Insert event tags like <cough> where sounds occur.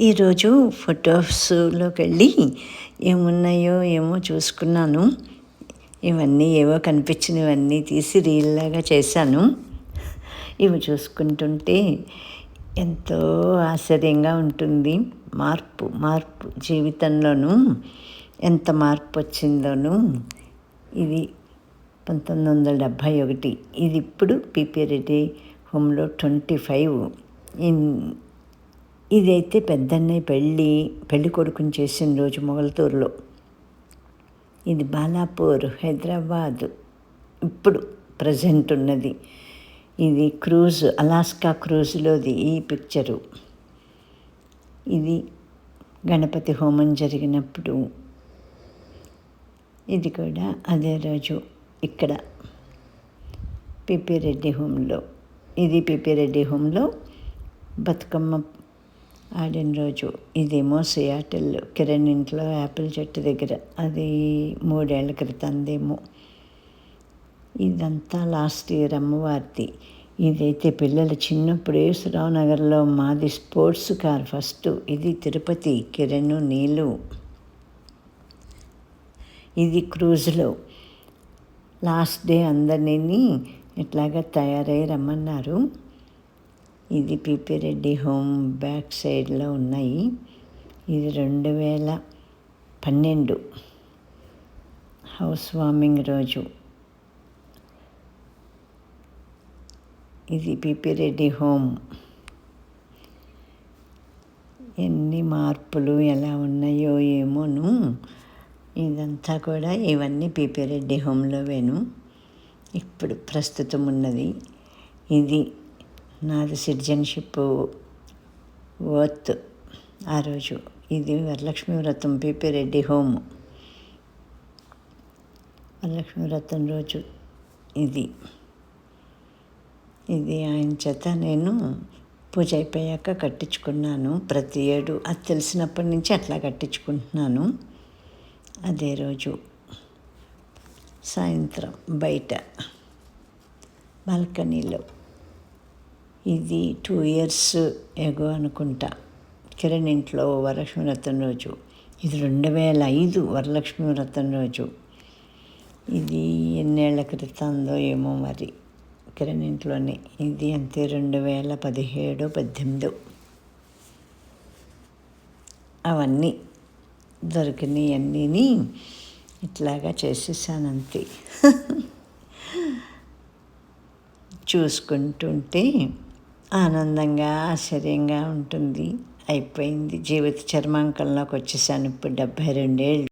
ఈరోజు ఫొటోస్లోకి వెళ్ళి ఏమున్నాయో ఏమో చూసుకున్నాను. ఇవన్నీ ఏవో కనిపించినవన్నీ తీసి రీల్లాగా చేశాను. ఇవి చూసుకుంటుంటే ఎంతో ఆశ్చర్యంగా ఉంటుంది. మార్పు మార్పు జీవితంలోనూ ఎంత మార్పు వచ్చిందోనూ ఇది పంతొమ్మిది వందల డెబ్భై ఒకటి. ఇది ఇప్పుడు పిపి రెడ్డి హోమ్లో ట్వంటీ ఫైవ్. ఇన్ ఇదైతే పెద్దన్నయ్య పెళ్ళి పెళ్ళి కొడుకుని చేసిన రోజు మొగల్తూరులో. ఇది బాలాపూర్ హైదరాబాద్. ఇప్పుడు ప్రజెంట్ ఉన్నది. ఇది క్రూజ్ అలాస్కా క్రూజ్లోది ఈ పిక్చరు. ఇది గణపతి హోమం జరిగినప్పుడు. ఇది కూడా అదే రోజు ఇక్కడ పిపి రెడ్డి హోమ్లో ఇది పిపి రెడ్డి హోమ్లో బతుకమ్మ ఆడిన రోజు. ఇదేమో సియాటిల్ కిరణ్ ఇంట్లో యాపిల్ చెట్టు దగ్గర. అది మూడేళ్ళ క్రితందేమో. ఇదంతా లాస్ట్ ఇయర్ అమ్మవారిది. ఇదైతే పిల్లలు చిన్నప్పుడు యేసురావు నగర్లో మాది స్పోర్ట్స్ కార్ ఫస్ట్. ఇది తిరుపతి కిరణ్ నీళ్ళు ఇది క్రూజ్లో. లాస్ట్ డే అందరినీ ఇట్లాగా తయారై రమ్మన్నారు. ఇది పిపి రెడ్డి హోమ్ బ్యాక్ సైడ్లో ఉన్నాయి. ఇది రెండు వేల పన్నెండు హౌస్ వార్మింగ్ రోజు. ఇది పిపి రెడ్డి హోమ్. ఎన్ని మార్పులు ఎలా ఉన్నాయో ఏమోను. ఇదంతా కూడా ఇవన్నీ పిపిరెడ్డి హోమ్లోవేను. ఇప్పుడు ప్రస్తుతం ఉన్నది. ఇది నాది సిటిజన్షిప్ వర్త్ ఆ రోజు. ఇది వరలక్ష్మి వ్రతం పిపి రెడ్డి హోమ్. వరలక్ష్మి వ్రతం రోజు ఇది. ఇది ఆయన చేత నేను పూజ అయిపోయాక కట్టించుకున్నాను. ప్రతి ఏడు అది తెలిసినప్పటి నుంచి అట్లా కట్టించుకుంటున్నాను. అదే రోజు సాయంత్రం బయట బాల్కనీలో. ఇది టూ ఇయర్స్ ఎగో అనుకుంటా. కిరణ్ ఇంట్లో వరలక్ష్మి వ్రతం రోజు. ఇది రెండు వేల ఐదు వరలక్ష్మి వ్రతం రోజు. ఇది ఎన్నేళ్ళ క్రితందో ఏమో మరి కిరణ్ ఇంట్లోనే ఇది అంతే రెండు వేల పదిహేడు పద్దెనిమిది. అవన్నీ దొరికినవన్నీ అన్నీని ఇట్లాగా చేసేసానంతే. <laughs> చూసుకుంటుంటే ఆనందంగా ఆశ్చర్యంగా ఉంటుంది. అయిపోయింది. జీవిత చర్మాంకంలోకి వచ్చేసాను ఇప్పుడు డెబ్భై రెండేళ్ళు.